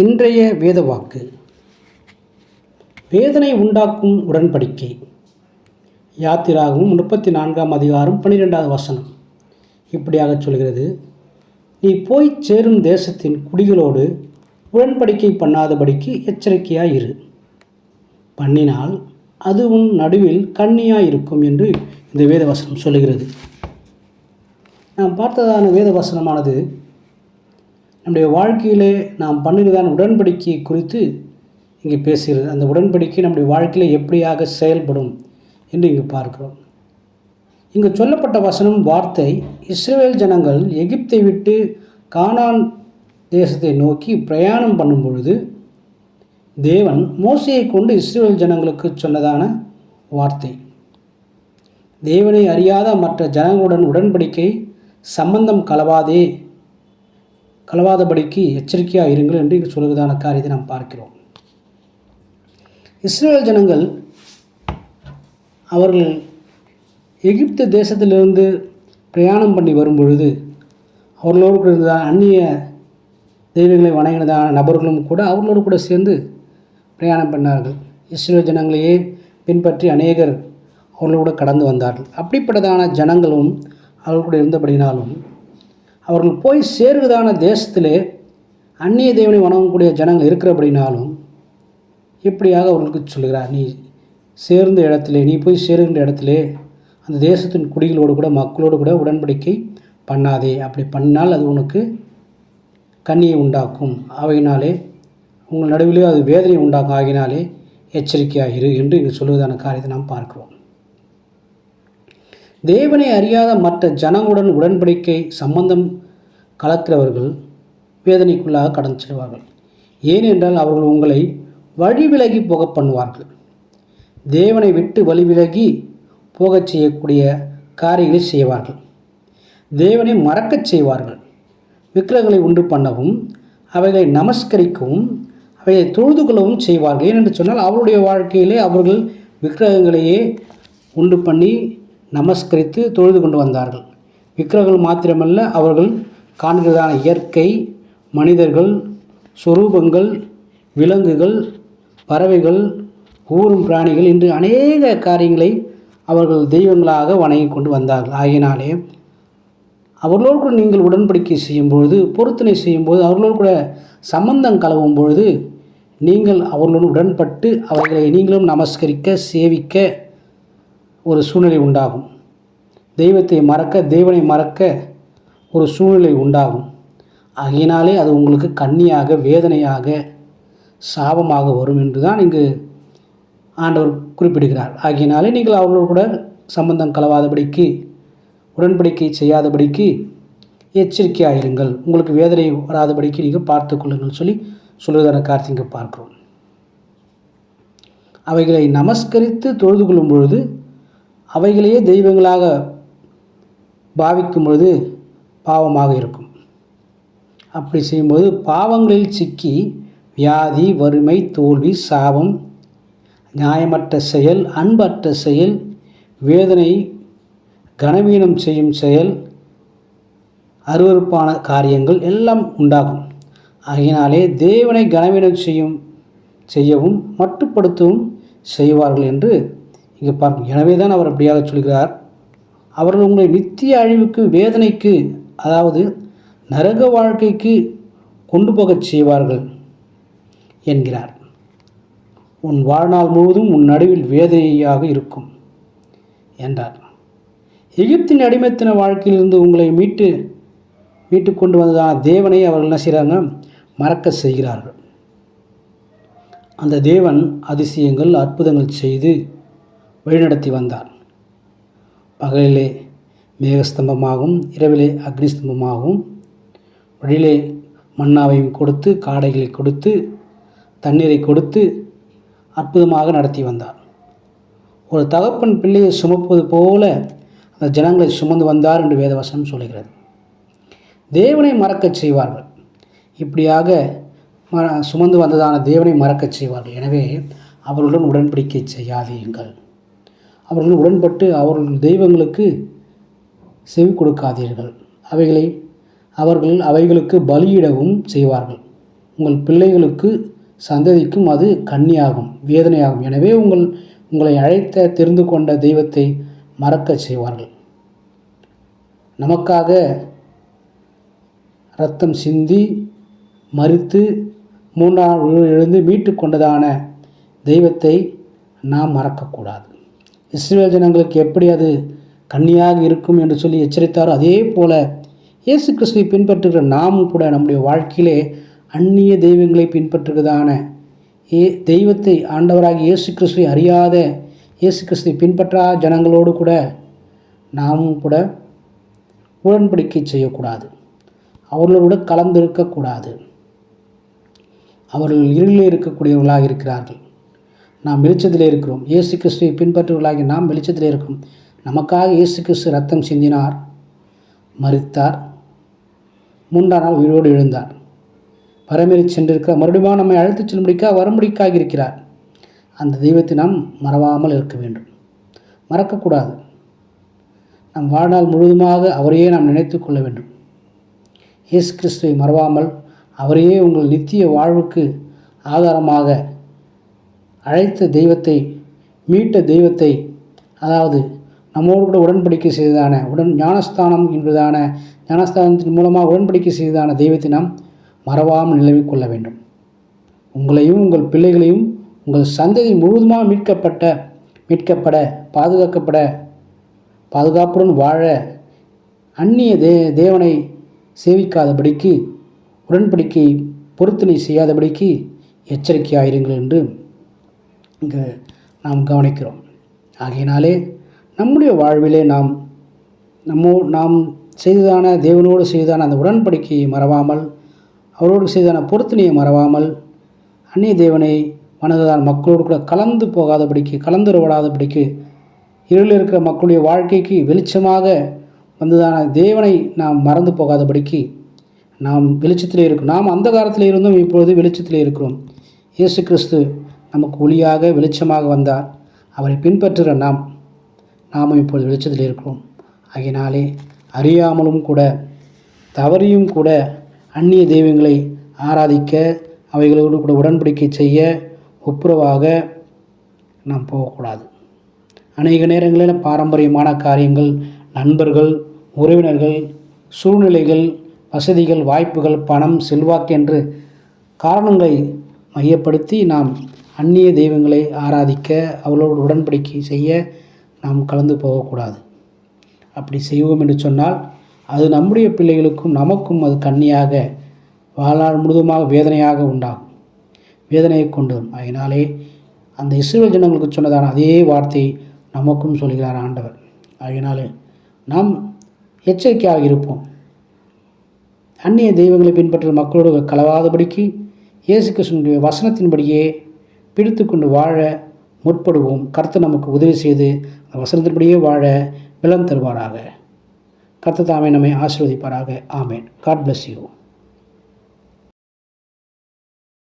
இன்றைய வேத வாக்கு வேதனை உண்டாக்கும் உடன்படிக்கை. யாத்திராகவும் முப்பத்தி நான்காம் அதிகாரம் பன்னிரெண்டாவது வசனம். இப்படியாக சொல்கிறது நீ போய் சேரும் தேசத்தின் குடிகளோடு உடன்படிக்கை பண்ணாதபடிக்கு எச்சரிக்கையாக இரு பண்ணினால் அது உன் நடுவில் கண்ணியாக இருக்கும் என்று இந்த வேத வசனம் சொல்லுகிறது. நாம் பார்த்ததான வேத வசனமானது நம்முடைய வாழ்க்கையிலே நாம் பண்ணுகிறதான உடன்படிக்கை குறித்து இங்கே பேசுகிறது. அந்த உடன்படிக்கை நம்முடைய வாழ்க்கையில் எப்படியாக செயல்படும் என்று இங்கு பார்க்கிறோம். இங்கு சொல்லப்பட்ட வசனம் வார்த்தை இஸ்ரேல் ஜனங்கள் எகிப்தை விட்டு கானான் தேசத்தை நோக்கி பிரயாணம் பண்ணும் பொழுது தேவன் மோசையை கொண்டு இஸ்ரேல் ஜனங்களுக்கு சொன்னதான வார்த்தை. தேவனை அறியாத மற்ற ஜனங்களுடன் உடன்படிக்கை சம்பந்தம் கலவாதே கலவாதபடிக்கு எச்சரிக்கையாக இருங்கள் என்று இங்கு சொல்வதான காரியத்தை நாம் பார்க்கிறோம். இஸ்ரேல் ஜனங்கள் அவர்கள் எகிப்து தேசத்திலிருந்து பிரயாணம் பண்ணி வரும்பொழுது அவர்களோடு கூட இருந்த அந்நிய தெய்வங்களை வணங்கினதான நபர்களும் கூட அவர்களோடு கூட சேர்ந்து பிரயாணம் பண்ணார்கள். இஸ்ரேல் ஜனங்களையே பின்பற்றி அநேகர் அவர்களோடு கடந்து வந்தார்கள். அப்படிப்பட்டதான ஜனங்களும் அவர்கள் கூட இருந்தபடினாலும் அவர்கள் போய் சேருவதான தேசத்திலே அந்நிய தேவனை வணங்கக்கூடிய ஜனங்கள் இருக்கிறபடினாலும் இப்படியாக அவர்களுக்கு சொல்கிறார் நீ சேர்ந்த இடத்திலே நீ போய் சேருகின்ற இடத்திலே அந்த தேசத்தின் குடிகளோடு கூட மக்களோடு கூட உடன்படிக்கை பண்ணாதே. அப்படி பண்ணால் அது உனக்கு கண்ணியை உண்டாக்கும். அவையினாலே உங்கள் நடுவிலே அது வேதனை உண்டாக்கும். ஆகினாலே எச்சரிக்கையாக இரு என்று இங்கு சொல்வதான காரியத்தை நாம் பார்க்கிறோம். தேவனை அறியாத மற்ற ஜனங்களுடன் உடன்படிக்கை சம்பந்தம் கலக்கிறவர்கள் வேதனைக்குள்ளாக கடந்து செல்வார்கள். ஏனென்றால் அவர்கள் உங்களை வழி விலகி போக பண்ணுவார்கள். தேவனை விட்டு வழி விலகி போகச் செய்யக்கூடிய காரியங்களை செய்வார்கள். தேவனை மறக்கச் செய்வார்கள். விக்கிரகங்களை உண்டு பண்ணவும் அவைகளை நமஸ்கரிக்கவும் அவைகளை தொழுது கொள்ளவும் செய்வார்கள். ஏனென்று சொன்னால் அவருடைய வாழ்க்கையிலே அவர்கள் விக்கிரகங்களையே உண்டு பண்ணி நமஸ்கரித்து தொழுது கொண்டு வந்தார்கள். விக்கிரகங்கள் மாத்திரமல்ல அவர்கள் காண்கிறதான இயற்கை மனிதர்கள் சொரூபங்கள் விலங்குகள் பறவைகள் ஊரும் பிராணிகள் என்று அநேக காரியங்களை அவர்கள் தெய்வங்களாக வணங்கி கொண்டு வந்தார்கள். ஆகினாலே அவர்களோடு கூட நீங்கள் உடன்படிக்கை செய்யும்பொழுது பொருத்தனை செய்யும்போது அவர்களோடு கூட சம்பந்தம் கலவும் பொழுது நீங்கள் அவர்களுடன் உடன்பட்டு அவர்களை நீங்களும் நமஸ்கரிக்க சேவிக்க ஒரு சூழ்நிலை உண்டாகும். தெய்வத்தை மறக்க தெய்வனை மறக்க ஒரு சூழ்நிலை உண்டாகும். ஆகையினாலே அது உங்களுக்கு கண்ணியாக வேதனையாக சாபமாக வரும் என்று தான் இங்கு ஆண்டவர் குறிப்பிடுகிறார். ஆகையினாலே நீங்கள் அவர்களோடு கூட சம்பந்தம் கலவாதபடிக்கு உடன்படிக்கை செய்யாதபடிக்கு எச்சரிக்கையாக இருங்கள். உங்களுக்கு வேதனை வராதபடிக்கு நீங்கள் பார்த்து கொள்ளுங்கள் சொல்லி சொல்லுவதான கார்த்திங்க பார்க்கிறோம். அவைகளை நமஸ்கரித்து தொழுது கொள்ளும் பொழுது அவைகளையே தெய்வங்களாக பாவிக்கும் பொழுது பாவமாக இருக்கும். அப்படி செய்யும்போது பாவங்களில் சிக்கி வியாதி வறுமை தோல்வி சாபம் நியாயமற்ற செயல் அன்பற்ற செயல் வேதனை கனவீனம் செய்யும் செயல் அருவறுப்பான காரியங்கள் எல்லாம் உண்டாகும். ஆகையினாலே தேவனை கனவீனம் செய்யும் செய்யவும் மட்டுப்படுத்தவும் செய்வார்கள் என்று இங்கே பார்க்கும் எனவே தான் அவர் அப்படியாக சொல்கிறார். அவர்கள் உங்களை நித்திய அழிவுக்கு வேதனைக்கு அதாவது நரக வாழ்க்கைக்கு கொண்டு போகச் செய்வார்கள் என்கிறார். உன் வாழ்நாள் முழுவதும் உன் நடுவில் வேதனையாக இருக்கும் என்றார். எகிப்தின் அடிமைத்தன வாழ்க்கையிலிருந்து உங்களை மீட்டு மீட்டு கொண்டு வந்ததான தேவனை அவர்கள் என்ன செய்கிறாங்க? மறக்க செய்கிறார்கள். அந்த தேவன் அதிசயங்கள் அற்புதங்கள் செய்து வழிநடத்தி வந்தார். பகலிலே மேகஸ்தம்பமாகவும் இரவிலே அக்னிஸ்தம்பமாகவும் வழியிலே மன்னாவையும் கொடுத்து காடைகளை கொடுத்து தண்ணீரை கொடுத்து அற்புதமாக நடத்தி வந்தார். ஒரு தகப்பன் பிள்ளையை சுமப்பது போல அந்த ஜனங்களை சுமந்து வந்தார் என்று வேதவசனம் சொல்கிறது தேவனை மறக்கச் செய்வார்கள். இப்படியாக ம சுமந்து வந்ததான தேவனை மறக்கச் செய்வார்கள். எனவே அவர்களுடன் உடன்படிக்கை செய்யாதீர்கள். அவர்கள் உடன்பட்டு அவர்கள் தெய்வங்களுக்கு செவி கொடுக்காதீர்கள். அவைகளை அவர்கள் அவைகளுக்கு பலியிடவும் செய்வார்கள். உங்கள் பிள்ளைகளுக்கு சந்ததிக்கும் அது கன்னியாகும் வேதனையாகும். எனவே உங்கள் உங்களை அழைத்த தெரிந்து கொண்ட தெய்வத்தை மறக்கச் செய்வார்கள். நமக்காக ரத்தம் சிந்தி மறித்து மூன்றாம் எழுந்து மீட்டு கொண்டதான தெய்வத்தை நாம் மறக்கக்கூடாது. இஸ்ரேல் ஜனங்களுக்கு எப்படி அது கண்ணியாக இருக்கும் என்று சொல்லி எச்சரித்தாரோ அதே போல இயேசு கிறிஸ்துவை பின்பற்றுகிற நாமும் கூட நம்முடைய வாழ்க்கையிலே அந்நிய தெய்வங்களை பின்பற்றுகிறதான ஏ தெய்வத்தை ஆண்டவராக இயேசு கிறிஸ்துவை அறியாத இயேசு கிறிஸ்துவை பின்பற்றா ஜனங்களோடு கூட நாமும் கூட உடன்படிக்கை செய்யக்கூடாது. அவர்களோடு கலந்திருக்கக்கூடாது. அவர்கள் இருளில் இருக்கக்கூடியவர்களாக இருக்கிறார்கள். நாம் வெளிச்சத்திலே இருக்கிறோம். இயேசு கிறிஸ்துவை பின்பற்றுவர்களாகி நாம் வெளிச்சத்தில் இருக்கிறோம். நமக்காக இயேசு கிறிஸ்து ரத்தம் சிந்தினார் மறித்தார் மூன்றாம் நாள் உயிரோடு எழுந்தார். பரமேறி சென்றிருக்க மறுபடியும் நம்மை அழைத்துச் செல்லும்படிக்காக வரும்படிக்காக இருக்கிறார். அந்த தெய்வத்தை நாம் மறவாமல் இருக்க வேண்டும். மறக்கக்கூடாது. நம் வாழ்நாள் முழுவதுமாக அவரையே நாம் நினைத்து கொள்ள வேண்டும். இயேசு கிறிஸ்துவை மறவாமல் அவரையே உங்கள் நித்திய வாழ்வுக்கு ஆதாரமாக அழைத்த தெய்வத்தை மீட்ட தெய்வத்தை அதாவது நம்மோடு கூட உடன்படிக்கை செய்ததான உடன் ஞானஸ்தானம் என்பதான ஞானஸ்தானத்தின் மூலமாக உடன்படிக்கை செய்ததான தெய்வத்தை நாம் மறவாமல் நிலவிக் கொள்ள வேண்டும். உங்களையும் உங்கள் பிள்ளைகளையும் உங்கள் சந்ததி முழுவதுமாக மீட்கப்பட்ட மீட்கப்பட பாதுகாக்கப்பட பாதுகாப்புடன் வாழ அந்நிய தே தேவனை சேவிக்காதபடிக்கு உடன்படிக்கை பொருத்தனை செய்யாதபடிக்கு எச்சரிக்கையாயிருங்கள் என்று இங்கு நாம் கவனிக்கிறோம். ஆகையினாலே நம்முடைய வாழ்விலே நாம் நம்மோ நாம் செய்ததான தேவனோடு செய்ததான அந்த உடன்படிக்கையை மறவாமல் அவரோடு செய்ததான பொருத்தனையை மறவாமல் அந்நிய தேவனை வணங்குதான மக்களோடு கூட கலந்து போகாதபடிக்கு கலந்துருவடாதபடிக்கு இருளில் இருக்கிற மக்களுடைய வாழ்க்கைக்கு வெளிச்சமாக வந்ததான தேவனை நாம் மறந்து போகாதபடிக்கு நாம் வெளிச்சத்திலே இருக்கும் நாம் அந்த காலத்தில் இருந்தும் இப்பொழுது வெளிச்சத்தில் இருக்கிறோம். இயேசு கிறிஸ்து நமக்கு ஒளியாக வெளிச்சமாக வந்தார். அவரை பின்பற்றுகிற நாம் நாமும் இப்பொழுது வெளிச்சத்தில் இருக்கிறோம். ஆகையினாலே அறியாமலும் கூட தவறியும் கூட அந்நிய தெய்வங்களை ஆராதிக்க அவைகளோடு கூட உடன்படிக்கை செய்ய ஒப்புரவாக நாம் போகக்கூடாது. அநேக நேரங்களில் பாரம்பரியமான காரியங்கள் நண்பர்கள் உறவினர்கள் சூழ்நிலைகள் வசதிகள் வாய்ப்புகள் பணம் செல்வாக்கு என்று காரணங்களை மையப்படுத்தி நாம் அந்நிய தெய்வங்களை ஆராதிக்க அவளோடு உடன்படிக்கை செய்ய நாம் கலந்து போகக்கூடாது. அப்படி செய்வோம் என்று சொன்னால் அது நம்முடைய பிள்ளைகளுக்கும் நமக்கும் அது கண்ணியாக வாழ்நாள் முழுதுமாக வேதனையாக உண்டாகும். வேதனையை கொண்டு வரும். அதனாலே அந்த இஸ்ரேல் ஜனங்களுக்கு சொன்னதான அதே வார்த்தை நமக்கும் சொல்கிறார் ஆண்டவர். அதனாலே நாம் எச்சரிக்கையாக இருப்போம். அந்நிய தெய்வங்களை பின்பற்ற மக்களோடு கலவாதபடிக்கு இயேசு கிருஷ்ணனுடைய வசனத்தின்படியே பிடித்து கொண்டு வாழ முற்படுவோம். கர்த்தர் நமக்கு உதவி செய்து அந்த வசனத்தின்படியே வாழ விலம் தருவாராக. கர்த்த தாமே நம்மை ஆசீர்வதிப்பாராக. ஆமேன். God bless you